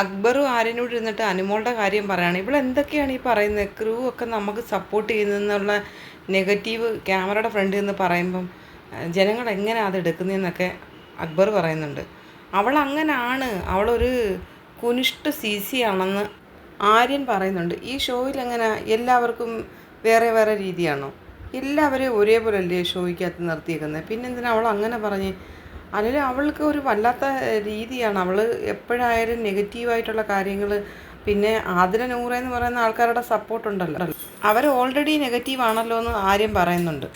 അക്ബറും ആര്യനോട് ഇരുന്നിട്ട് അനുമോളുടെ കാര്യം പറയുകയാണ് ഇവിടെ എന്തൊക്കെയാണ് ഈ പറയുന്നത്? ക്രൂ ഒക്കെ നമുക്ക് സപ്പോർട്ട് ചെയ്യുന്നതെന്നുള്ള നെഗറ്റീവ് ക്യാമറയുടെ ഫ്രണ്ടിൽ നിന്ന് പറയുമ്പം ജനങ്ങൾ എങ്ങനെ അത് എടുക്കുന്നതെന്നൊക്കെ അക്ബർ പറയുന്നുണ്ട്. അവൾ അങ്ങനാണ് അവളൊരു കുനിഷ്ഠ സി സി ആണെന്ന് ആര്യൻ പറയുന്നുണ്ട്. ഈ ഷോയിൽ എങ്ങനെ എല്ലാവർക്കും വേറെ വേറെ രീതിയാണോ? എല്ലാവരെയും ഒരേപോലെ അല്ലേ ഷോയ്ക്കകത്ത് നിർത്തിയേക്കുന്നത്? പിന്നെന്തിനാ അവൾ അങ്ങനെ പറഞ്ഞ് അല്ലെങ്കിൽ അവൾക്ക് ഒരു വല്ലാത്ത രീതിയാണ്. അവൾ എപ്പോഴായാലും നെഗറ്റീവായിട്ടുള്ള കാര്യങ്ങൾ പിന്നെ ആതിര നൂറ എന്ന് പറയുന്ന ആൾക്കാരുടെ സപ്പോർട്ട് ഉണ്ടല്ലോ. അവർ ഓൾറെഡി നെഗറ്റീവ് ആണല്ലോ എന്ന് ആര്യം പറയുന്നുണ്ട്.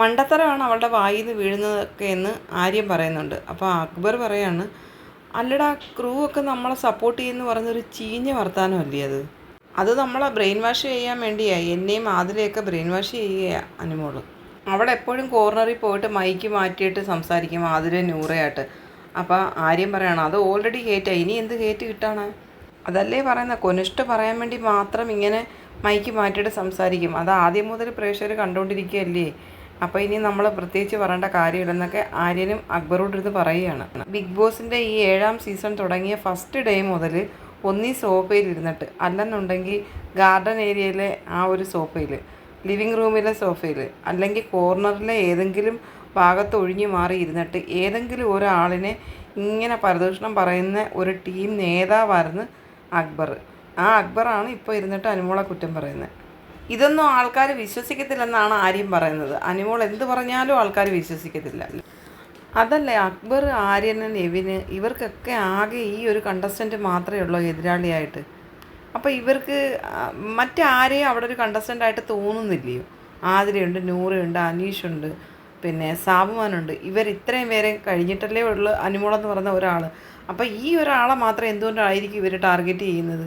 മണ്ടത്തരമാണ് അവളുടെ വായിൽ നിന്ന് വീഴുന്നതൊക്കെ എന്ന് ആര്യം പറയുന്നുണ്ട്. അപ്പോൾ അക്ബർ പറയാണ് അല്ലടാ ക്രൂ ഒക്കെ നമ്മളെ സപ്പോർട്ട് ചെയ്യുന്നു പറഞ്ഞൊരു ചീഞ്ഞ വർത്താനമല്ലേ അത്? അത് നമ്മളെ ബ്രെയിൻ വാഷ് ചെയ്യാൻ വേണ്ടിയായി എന്നെയും ആതിരയൊക്കെ ബ്രെയിൻ വാഷ് ചെയ്യുകയാണ് അനുമോൾ. അവിടെ എപ്പോഴും കോർണറിൽ പോയിട്ട് മൈക്ക് മാറ്റിയിട്ട് സംസാരിക്കും ആതിര നൂറയായിട്ട്. അപ്പോൾ ആര്യം പറയണം അത് ഓൾറെഡി കയറ്റാ ഇനി എന്ത് കയറ്റ് കിട്ടാണ്? അതല്ലേ പറയുന്ന കൊനിഷ്ഠ പറയാൻ വേണ്ടി മാത്രം ഇങ്ങനെ മൈക്ക് മാറ്റിയിട്ട് സംസാരിക്കും. അത് ആദ്യം മുതൽ പ്രേക്ഷകർ കണ്ടുകൊണ്ടിരിക്കുകയല്ലേ? അപ്പോൾ ഇനി നമ്മൾ പ്രത്യേകിച്ച് പറയേണ്ട കാര്യമില്ലെന്നൊക്കെ ആര്യനും അക്ബറോടിരുന്ന് പറയുകയാണ്. ബിഗ് ബോസിന്റെ ഈ ഏഴാം സീസൺ തുടങ്ങിയ ഫസ്റ്റ് ഡേ മുതൽ ഒന്നീ സോഫയിൽ ഇരുന്നിട്ട് അല്ലെന്നുണ്ടെങ്കിൽ ഗാർഡൻ ഏരിയയിലെ ആ ഒരു സോഫയിൽ ലിവിങ് റൂമിലെ സോഫയിൽ അല്ലെങ്കിൽ കോർണറിലെ ഏതെങ്കിലും ഭാഗത്ത് ഒഴിഞ്ഞു മാറി ഇരുന്നിട്ട് ഏതെങ്കിലും ഒരാളിനെ ഇങ്ങനെ പരദൂഷണം പറയുന്ന ഒരു ടീം നേതാവായിരുന്നു അക്ബർ. ആ അക്ബറാണ് ഇപ്പോൾ ഇരുന്നിട്ട് അനുമോളെ കുറ്റം പറയുന്നത്. ഇതൊന്നും ആൾക്കാർ വിശ്വസിക്കത്തില്ലെന്നാണ് ആര്യം പറയുന്നത്. അനുമോൾ എന്ത് പറഞ്ഞാലും ആൾക്കാർ വിശ്വസിക്കത്തില്ല. അതല്ലേ അക്ബർ ആര്യൻ നെവിന് ഇവർക്കൊക്കെ ആകെ ഈ ഒരു കണ്ടസ്റ്റന്റ് മാത്രമേ ഉള്ളൂ എതിരാളിയായിട്ട്. അപ്പോൾ ഇവർക്ക് മറ്റാരെയും അവിടെ ഒരു കണ്ടസ്റ്റന്റ് ആയിട്ട് തോന്നുന്നില്ലയോ? ആതിരയുണ്ട് നൂറയുണ്ട് അനീഷുണ്ട് പിന്നെ സാബുമാനുണ്ട്. ഇവർ ഇത്രയും പേരെ കഴിഞ്ഞിട്ടല്ലേ ഉള്ളു അനുമോളെന്ന് പറഞ്ഞ ഒരാൾ അപ്പോൾ ഈ ഒരാളെ മാത്രം എന്തുകൊണ്ടായിരിക്കും ഇവർ ടാർഗറ്റ് ചെയ്യുന്നത്?